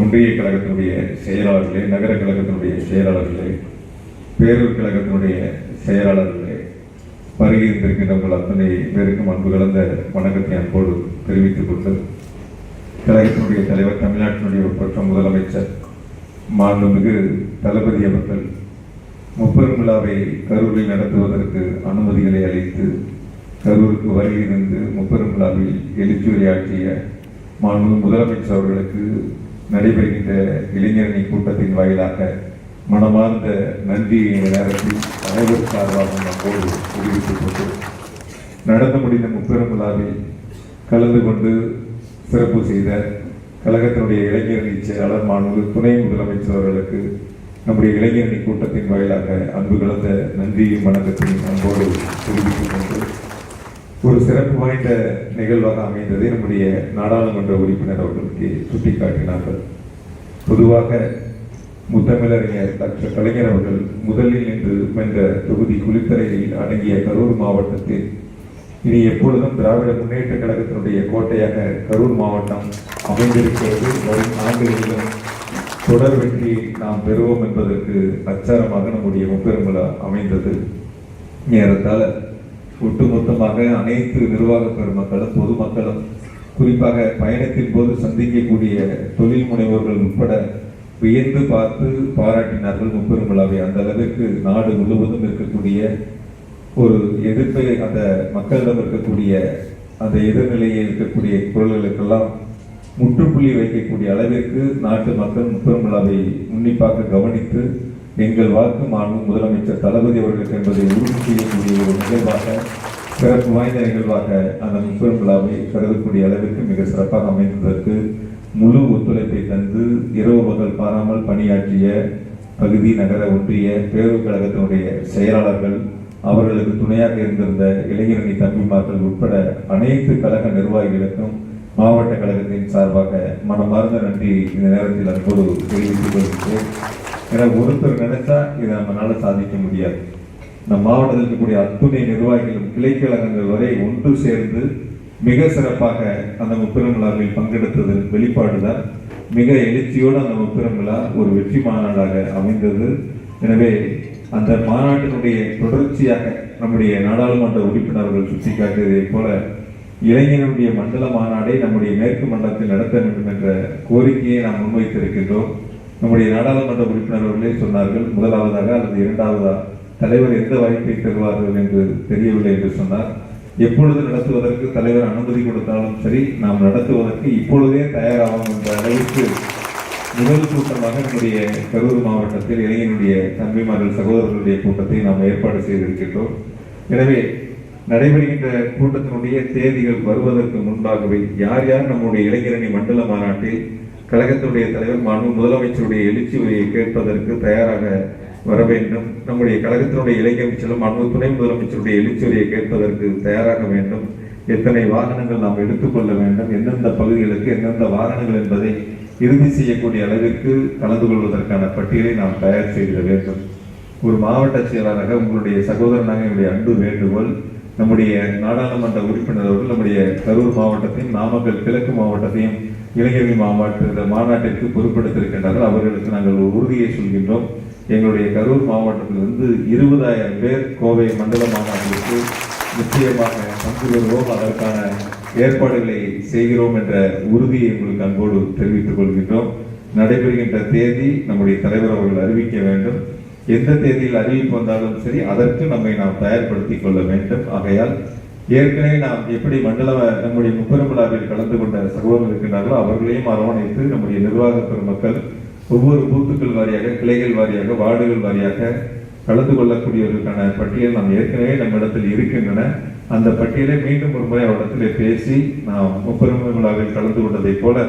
ஒன்றிய கழகத்தினுடைய செயலாளர்களே நகர கழகத்தினுடைய செயலாளர்களே பேரூர் கழகத்தினுடைய செயலாளர்களே வருகை இருந்திருக்கின்ற அத்தனை பேருக்கும் அன்பு கலந்த வணக்கத்தை அன்போடு தெரிவித்துக் கொண்டு கழகத்தினுடைய தலைவர் தமிழ்நாட்டினுடைய ஒப்பற்ற முதலமைச்சர் மாண்புமிகு தளபதி அவர்கள் முப்பெரும் விழாவை கரூரில் நடத்துவதற்கு அனுமதிகளை அளித்து கரூருக்கு வருகை இருந்து முப்பெரும் விழாவில் எழுச்சியுரையாற்றிய மாண்பு முதலமைச்சர் அவர்களுக்கு நடைபெறுகின்ற இளைஞரணி கூட்டத்தின் வாயிலாக மனமார்ந்த நன்றியை நேரத்தில் அனைவர் சார்பாக நம்மோடு தெரிவித்துக்கொண்டு நடந்து முடிந்த முப்பெரும் விழாவில் கலந்து கொண்டு சிறப்பு செய்த கழகத்தினுடைய இளைஞரணி செயலாளர் மாணவர்கள் துணை முதலமைச்சர் அவர்களுக்கு நம்முடைய இளைஞரணி கூட்டத்தின் வாயிலாக அன்பு கலந்த நன்றியும் வணக்கத்தையும் அன்போடு தெரிவித்துக் கொண்டு ஒரு சிறப்பு வாய்ந்த நிகழ்வாக அமைந்ததை நம்முடைய நாடாளுமன்ற உறுப்பினர் அவர்களுக்கு சுட்டிக்காட்டினார்கள். பொதுவாக முத்தமிழறிஞர் டாக்டர் கலைஞர் அவர்கள் முதலில் நின்று வென்ற தொகுதி குளித்தரையில் அடங்கிய கரூர் மாவட்டத்தில் இனி எப்பொழுதும் திராவிட முன்னேற்ற கழகத்தினுடைய கோட்டையாக கரூர் மாவட்டம் அமைந்திருக்கிறது. வரும் ஆண்டுகளிலும் தொடர் வெற்றி நாம் பெறுவோம் என்பதற்கு அச்சாரமாக நம்முடைய முப்பெரும் அமைந்தது. ஏறத்தாழ ஒட்டுமொத்தமாக அனைத்து நிர்வாக பெருமக்களும் பொதுமக்களும் குறிப்பாக பயணத்தின் போது சந்திக்கக்கூடிய தொழில் முனைவோர்கள் உட்பட வியந்து பார்த்து பாராட்டினார்கள் முப்பெரும் விழாவை அந்த அளவிற்கு நாடு முழுவதும் இருக்கக்கூடிய ஒரு எதிர்ப்பை அந்த மக்களிடம் இருக்கக்கூடிய அந்த எதிர்நிலையில் இருக்கக்கூடிய குரல்களுக்கெல்லாம் முற்றுப்புள்ளி வைக்கக்கூடிய அளவிற்கு நாட்டு மக்கள் முப்பெரும் விழாவை உன்னிப்பாக கவனித்து எங்கள் வாக்கு மாண்பு முதலமைச்சர் தளபதி அவர்களுக்கு என்பதை உறுதி செய்யக்கூடிய ஒரு நிகழ்வாக சிறப்பு வாய்ந்த நிகழ்வாக அந்த முப்பெரும் விழாவை கருதக்கூடிய அளவிற்கு மிக சிறப்பாக அமைந்ததற்கு முழு ஒத்துழைப்பை தந்து இரவு பகல் பாராமல் பணியாற்றிய பகுதி நகர ஒன்றிய பேரவைக் கழகத்தினுடைய செயலாளர்கள் அவர்களுக்கு துணையாக இருந்திருந்த இளைஞரணி தம்பிமார்கள் உட்பட அனைத்து கழக நிர்வாகிகளுக்கும் மாவட்ட கழகத்தின் சார்பாக மனமார்ந்த நன்றி இந்த நேரத்தில் அன்போடு தெரிவித்துக் கொள்கிறேன். ஏன்னா ஒருத்தர் நினைச்சா இதை நம்மளால சாதிக்க முடியாது. நம் மாவட்டத்தில் இருக்கக்கூடிய அத்துணை நிர்வாகிகளும் கிளைக்கழகங்கள் வரை ஒன்று சேர்ந்து மிக சிறப்பாக அந்த முப்பெரும் விழாவில் பங்கெடுத்ததன் வெளிப்பாடுதான். மிக எழுச்சியோடு அந்த முப்பெரும் விழா ஒரு வெற்றி மாநாடாக அமைந்தது. எனவே அந்த மாநாட்டினுடைய தொடர்ச்சியாக நம்முடைய நாடாளுமன்ற உறுப்பினர்கள் சுட்டிக்காட்டியதைப் போல இளைஞருடைய மண்டல மாநாடை நம்முடைய மேற்கு மண்டலத்தில் நடத்த வேண்டும் என்ற கோரிக்கையை நாம் முன்வைத்திருக்கின்றோம். நம்முடைய நாடாளுமன்ற உறுப்பினர் அவர்களே சொன்னார்கள். முதலாவதாக அல்லது இரண்டாவதா தலைவர் எந்த வாய்ப்பை பெறுவார்கள் என்று தெரியவில்லை என்று சொன்னார். எப்பொழுது நடத்துவதற்கு தலைவர் அனுமதி கொடுத்தாலும் சரி நாம் நடத்துவதற்கு இப்பொழுதே தயாராகும் என்ற அளவுக்கு முதல் கூட்டமாக நம்முடைய கரூர் மாவட்டத்தில் இளைஞனுடைய தம்பிமார்கள் சகோதரர்களுடைய கூட்டத்தை நாம் ஏற்பாடு செய்திருக்கின்றோம். எனவே நடைபெறுகின்ற கூட்டத்தினுடைய தேதிகள் வருவதற்கு முன்பாகவே யார் யார் நம்முடைய இளைஞரணி மண்டல மாநாட்டில் கழகத்துடைய தலைவர் மாண்பு முதலமைச்சருடைய எழுச்சி உரையை கேட்பதற்கு தயாராக வர வேண்டும். நம்முடைய கழகத்தினுடைய இளைஞர் செல்லும் மாண்பு துணை முதலமைச்சருடைய எழுச்சி உரையை கேட்பதற்கு தயாராக வேண்டும். எத்தனை வாகனங்கள் நாம் எடுத்துக்கொள்ள வேண்டும். எந்தெந்த பகுதிகளுக்கு எந்தெந்த வாகனங்கள் என்பதை இறுதி செய்யக்கூடிய அளவிற்கு கலந்து கொள்வதற்கான பட்டியலை நாம் தயார் செய்திட வேண்டும். ஒரு மாவட்ட செயலாளராக உங்களுடைய சகோதரனாக என்னுடைய அன்பு வேண்டுகோள் நம்முடைய நாடாளுமன்ற உறுப்பினரோடு நம்முடைய கரூர் மாவட்டத்தையும் நாமக்கல் கிழக்கு மாவட்டத்தையும் இளைஞர்கள் மாவட்ட மாநாட்டிற்கு பொறுப்பெடுத்திருக்கின்றார்கள். அவர்களுக்கு நாங்கள் ஒரு உறுதியை சொல்கின்றோம். எங்களுடைய கரூர் மாவட்டத்திலிருந்து இருபதாயிரம் பேர் கோவை மண்டல மாநாட்டிற்கு நிச்சயமாக பங்கு பெறுவோம். அதற்கான ஏற்பாடுகளை செய்கிறோம் என்ற உறுதியை உங்களுக்கு அன்போடு தெரிவித்துக் கொள்கின்றோம். நடைபெறுகின்ற தேதி நம்முடைய தலைவர் அவர்கள் அறிவிக்க வேண்டும். எந்த தேதியில் அறிவிப்பு வந்தாலும் சரி அதற்கு நம்மை நாம் தயார்படுத்திக் கொள்ள வேண்டும். ஆகையால் ஏற்கனவே நாம் எப்படி மண்டல நம்முடைய முப்பெரும் விழாவில் கலந்து கொண்ட சகோதரர்கள் இருக்கின்றார்களோ அவர்களையும் அரவணைத்து நம்முடைய நிர்வாக பெருமக்கள் ஒவ்வொரு பூத்துக்கள் வாரியாக கிளைகள் வாரியாக வார்டுகள் வாரியாக கலந்து கொள்ளக்கூடியவர்களுக்கான பட்டியல் நாம் ஏற்கனவே நம்மிடத்தில் இருக்கின்றன. அந்த பட்டியலை மீண்டும் ஒரு முறை அவரிடத்திலே பேசி நாம் முப்பெரும் விழாவில் கலந்து கொண்டதைப் போல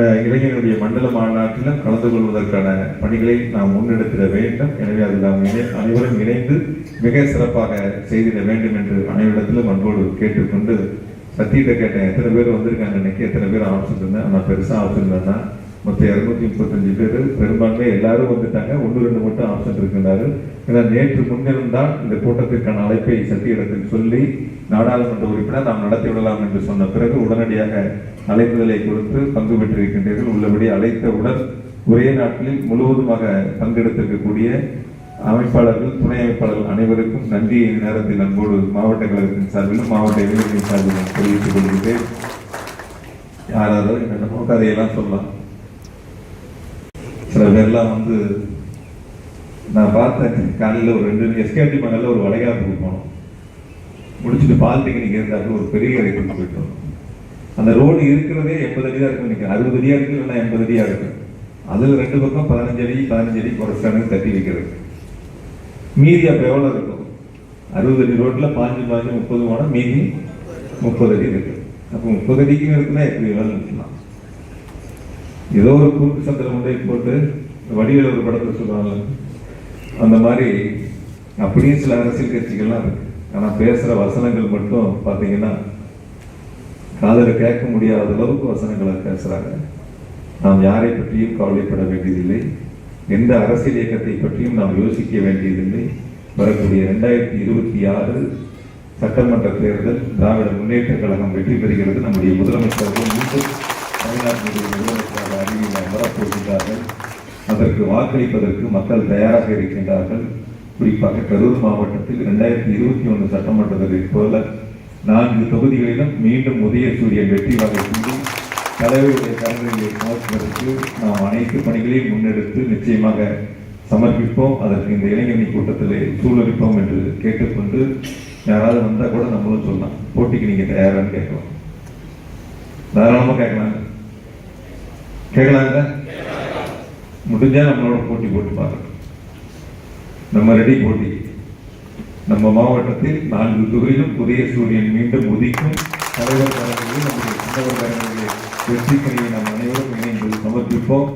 இளைஞர்களுடைய மண்டல மாநாட்டிலும் கலந்து கொள்வதற்கான பணிகளை நாம் முன்னெடுத்திட வேண்டும். எனவே அதில் நாம் இணை- அனைவரும் இணைந்து மிக சிறப்பாக செய்திட வேண்டும் என்று அனைவரிடத்திலும் அன்போடு கேட்டுக்கொண்டு சத்தியிட்ட கேட்டேன். எத்தனை பேர் வந்திருக்காங்க இன்னைக்கு எத்தனை பேர் ஆப்ஷன் இருந்தேன் ஆனால் பெருசாக ஆப்ஷன் இல்லைன்னா மொத்தம் இருநூத்தி முப்பத்தஞ்சு பேர் பெரும்பான்மை எல்லாரும் வந்துட்டாங்க. ஒன்று ரெண்டு மட்டும் ஆப்ஷன் இருக்கின்றார்கள் ஏன்னா நேற்று முன்தினம் தான் இந்த கூட்டத்திற்கான அழைப்பை சத்தியிடத்தில் சொல்லி நாடாளுமன்ற உறுப்பினர் நாம் நடத்தி விடலாம் என்று சொன்ன பிறகு உடனடியாக அழைப்புதலை கொடுத்து பங்கு பெற்றிருக்கின்றீர்கள். உள்ளபடி அழைத்தவுடன் ஒரே நாட்டில் முழுவதுமாக பங்கெடுத்திருக்கக்கூடிய அமைப்பாளர்கள் துணை அமைப்பாளர்கள் அனைவருக்கும் நன்றி. நேரத்தில் அன்போடு மாவட்ட கழகத்தின் சார்பிலும் மாவட்ட இளைஞர்களின் சார்பிலும் தெரிவித்துக் கொள்கிறேன் யாராவது என்னென்னமோ கதையெல்லாம் சொல்லலாம். எல்லாம் வந்து நான் பார்த்தேன் காலையில் ஒரு ரெண்டு எஸ்கேடி மணலில் ஒரு வளைகாப்புக்கு போனோம். முடிச்சுட்டு பாலிடெக்னிக் இருந்தாலும் ஒரு பெரிய இடத்துக்கு போயிட்டோம் அந்த ரோடு இருக்கிறதே எண்பது அடி தான் இருக்கும் நினைக்கிறேன் அறுபது அடியாக இருக்கு இல்லைன்னா எண்பது அடியாக இருக்கு. அதுல ரெண்டு பக்கம் பதினஞ்சு அடி பதினஞ்சு அடி குறைச்சானு தட்டி வைக்கிறது. மீதி அப்ப எவ்வளவு இருக்கும்? அறுபது அடி ரோட்ல பாஞ்சு பாஞ்சு முப்பது போனால் மீதி முப்பது அடி இருக்கு. அப்போ முப்பது அடிக்கு இருக்குன்னா எப்படி வேலை நிற்கலாம் ஏதோ ஒரு குறுக்கு சந்திரம் முறை போட்டு வடிவில் ஒரு படத்தை சொல்லுவாங்க அந்த மாதிரி அப்படியும் சில அரசியல் கட்சிகள்லாம் இருக்கு. ஆனால் பேசுகிற வசனங்கள் மட்டும் பார்த்தீங்கன்னா காதல கேட்க முடியாத அளவுக்கு வசனங்களை பேசுகிறாங்க நாம் யாரை பற்றியும் கவலைப்பட வேண்டியதில்லை. எந்த அரசியல் இயக்கத்தை பற்றியும் நாம் யோசிக்க வேண்டியதில்லை. வரக்கூடிய ரெண்டாயிரத்தி இருபத்தி ஆறு சட்டமன்ற தேர்தல் திராவிட முன்னேற்ற கழகம் வெற்றி பெறுகிறது. நம்முடைய முதலமைச்சர்கள் மீண்டும் தமிழ்நாட்டினுடைய முதலமைச்சராக அறிவியல் அமரப்போகிறார்கள் அதற்கு வாக்களிப்பதற்கு மக்கள் தயாராக இருக்கின்றார்கள். குறிப்பாக கரூர் மாவட்டத்தில் இரண்டாயிரத்தி இருபத்தி ஒன்று சட்டமன்றத்தை போல நான்கு தொகுதிகளிலும் மீண்டும் உதய சூரியன் வெற்றி வகை செய்து தலைவருடைய கரங்களிலே சுமத்துவதற்கு நாம் அனைத்து பணிகளையும் முன்னெடுத்து நிச்சயமாக சமர்ப்பிப்போம். அதற்கு இந்த இளைஞரணி கூட்டத்திலே சூழலிப்போம் என்று கேட்டுக்கொண்டு யாராவது வந்தால் கூட நம்மளும் சொல்லலாம். போட்டிக்கு நீங்கள் தயாரான்னு கேட்கலாம். தாராளமாக கேட்கலாங்க. கேட்கலாங்க முடிஞ்சால் நம்மளோட போட்டி போட்டு பார்க்கணும். நம்ம ரெடி போட்டி. நம்ம மாவட்டத்தில் நான்கு தொகுதியிலும் புதிய சூரியன் மீண்டும் உதிக்கும். தலைவர் கழகங்களில் நம்முடைய சின்னவர் வெற்றி பணியை நாம் அனைவரும் இணைந்து சமர்ப்பிப்போம்.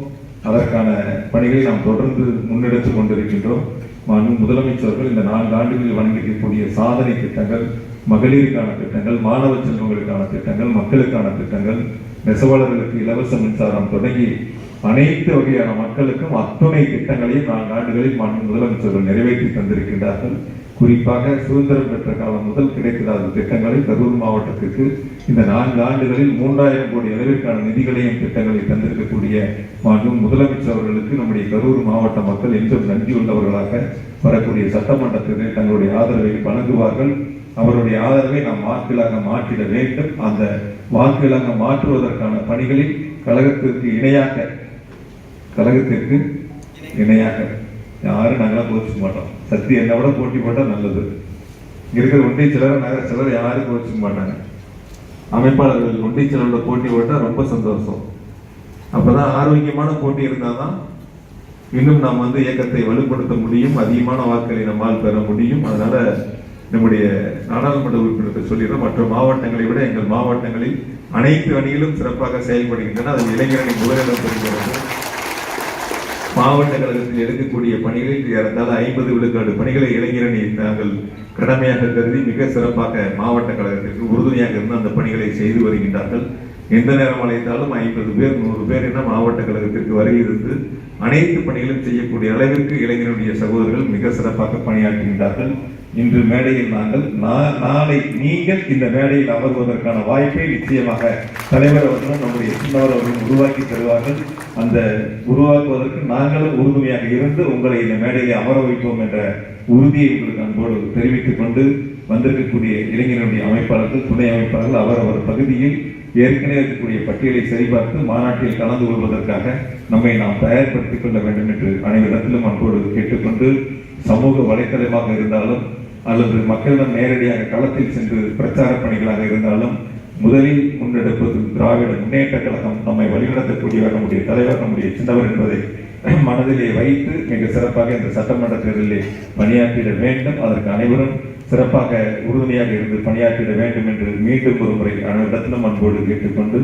அதற்கான பணிகளை நாம் தொடர்ந்து முன்னெடுத்துக் கொண்டிருக்கின்றோம். மாண்பு முதலமைச்சர்கள் இந்த நான்கு ஆண்டுகளில் வழங்கியிருக்கக்கூடிய சாதனை திட்டங்கள் மகளிருக்கான திட்டங்கள் மாணவ செல்வங்களுக்கான திட்டங்கள் மக்களுக்கான திட்டங்கள் நெசவாளர்களுக்கு இலவச மின்சாரம் தொடங்கி அனைத்து வகையான மக்களுக்கும் அத்துணை திட்டங்களையும் நான்கு ஆண்டுகளில் மாநில முதலமைச்சர்கள் நிறைவேற்றி தந்திருக்கின்றார்கள். குறிப்பாக சுதந்திரம் பெற்ற காலம் முதல் கிடைக்கிறாத திட்டங்களை கரூர் மாவட்டத்திற்கு இந்த நான்கு ஆண்டுகளில் மூன்றாயிரம் கோடி அளவிற்கான நிதிகளையும் திட்டங்களை தந்திருக்கக்கூடிய மற்றும் முதலமைச்சர் அவர்களுக்கு நம்முடைய கரூர் மாவட்ட மக்கள் என்றும் நன்றியுள்ளவர்களாக வரக்கூடிய சட்டமன்றத்திலே தங்களுடைய ஆதரவை வழங்குவார்கள். அவருடைய ஆதரவை நாம் வாக்கிலாக மாற்றிட வேண்டும். அந்த வாக்கிலாக மாற்றுவதற்கான பணிகளில் கழகத்திற்கு இணையாக கழகத்திற்கு இணையாக யாரும் நாங்களாம் கோச்சிக்க மாட்டோம். சக்தி என்னை விட போட்டி போட்டால் நல்லது. இருக்கிற ஒன்றிய சிலர் நகர சிலர் யாரும் கோச்சிக்க மாட்டாங்க. அமைப்பாளர்கள் ஒன்றிய சிலரோட போட்டி போட்டால் ரொம்ப சந்தோஷம். அப்பதான் ஆரோக்கியமான போட்டி இருந்தாதான் இன்னும் நாம் வந்து இயக்கத்தை வலுப்படுத்த முடியும் அதிகமான வாக்களை நம்மால் பெற முடியும். அதனால நம்முடைய நாடாளுமன்ற உறுப்பினர்கள் சொல்லிடுறோம் மற்ற மாவட்டங்களை விட எங்கள் மாவட்டங்களில் அனைத்து அணிகளும் சிறப்பாக செயல்படுகின்றன. அது இளைஞரணி முதலிடம் பெறுகிறது. மாவட்ட கழகத்தில் எடுக்கக்கூடிய பணிகளில் ஏறத்தால் ஐம்பது விழுக்காடு பணிகளை இளைஞரணி நாங்கள் கடமையாக கருதி மிக சிறப்பாக மாவட்ட கழகத்திற்கு உறுதுணையாக இருந்து அந்த பணிகளை செய்து வருகின்றார்கள். எந்த நேரம் அழைத்தாலும் ஐம்பது பேர் நூறு பேர் என மாவட்ட கழகத்திற்கு வருகிறது அனைத்து பணிகளும் செய்யக்கூடிய அளவிற்கு இளைஞருடைய சகோதரர்கள் மிக சிறப்பாக பணியாற்றுகின்றார்கள். இன்று மேடையில் நாங்கள் நா- நாளை நீங்கள் இந்த மேடையில் அமர்வதற்கான வாய்ப்பை நிச்சயமாக தலைவர் அவர்களும் நம்முடைய சின்னவர் அவர்களும் உருவாக்கி தருவார்கள். அந்த உருவாக்குவதற்கு நாங்களும் உறுதுணையாக இருந்து உங்களை இந்த மேடையில் அமர வைப்போம் என்ற உறுதியை உங்களுக்கு அன்போடு தெரிவித்துக் கொண்டு வந்திருக்கக்கூடிய இளைஞர்களுடைய அமைப்பாளர்கள் துணை அமைப்பாளர்கள் அவர் அவர் பகுதியில் ஏற்கனவே இருக்கக்கூடிய பட்டியலை சரிபார்த்து மாநாட்டில் கலந்து கொள்வதற்காக நம்மை நாம் தயார்படுத்திக் கொள்ள வேண்டும் என்று அனைவரிடத்திலும் அன்போடு கேட்டுக்கொண்டு சமூக வலைத்தளமாக இருந்தாலும் அல்லது மக்களிடம் நேரடியாக களத்தில் சென்று பிரச்சார பணிகளாக இருந்தாலும் முதலில் முன்னெடுப்பது திராவிட முன்னேற்ற கழகம் நம்மை வழிநடத்தக்கூடியவர் நம்முடைய தலைவர் நம்முடைய சின்னவர் என்பதை மனதிலே வைத்து மிக சிறப்பாக இந்த சட்டமன்ற தேர்தலில் பணியாற்றிட வேண்டும். அதற்கு அனைவரும் சிறப்பாக உறுதுணையாக இருந்து பணியாற்றிட வேண்டும் என்று மீண்டும் ஒரு முறை அனைவரிடத்திலும் அன்போடு கேட்டுக்கொண்டு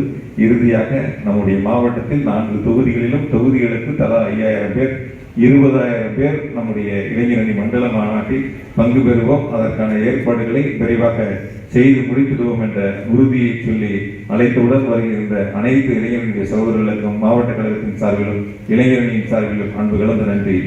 இறுதியாக நம்முடைய மாவட்டத்தில் நான்கு தொகுதிகளிலும் தொகுதிகளுக்கு தலா ஐயாயிரம் பேர் இருபதாயிரம் பேர் நம்முடைய இளைஞரணி மண்டல மாநாட்டில் பங்கு பெறுவோம். அதற்கான ஏற்பாடுகளை விரைவாக செய்து முடித்துடுவோம் என்ற உறுதியை சொல்லி அழைத்தவுடன் வருகின்ற அனைத்து இளைஞர்களுடைய சகோதரர்களுக்கும் மாவட்ட கழகத்தின் சார்பிலும் இளைஞரணியின் சார்பிலும் அன்பு கலந்த நன்றி.